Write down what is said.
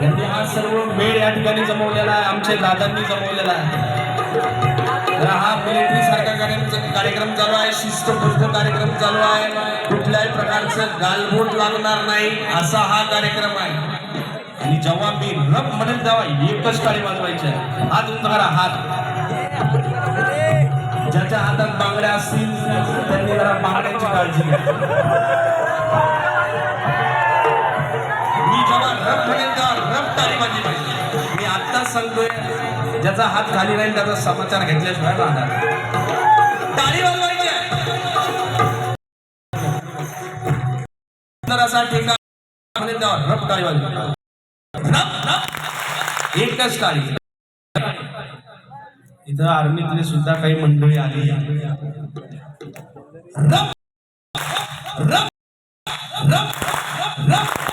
म्हणजे हा सर्व मेळ या ठिकाणी जमवलेला आहे आमच्या दादांनी जमवलेला आहे. तर हा मिलिटरी सारखा कार्यक्रम चालू आहे शिस्तबद्ध कार्यक्रम चालू आहे. कुठल्याही प्रकारचं गालबोट लागणार नाही असा हा कार्यक्रम आहे. आणि जेव्हा मी रब म्हणेल तेव्हा एकच टाळी वाजवायची आहे. हात उंच हात. ज्याच्या हातात बांगड्या असतील त्यांनी जरा बांगड्यांची काळजी घ्या. सांगतोय. ज्याचा हात खाली राहील त्याचा समाचार घेतल्याशिवाय राहणार नाही. रब टाळी एकच टाळी इथं आर्मीतले सुद्धा काही मंडळी आली. रब रब रब रब.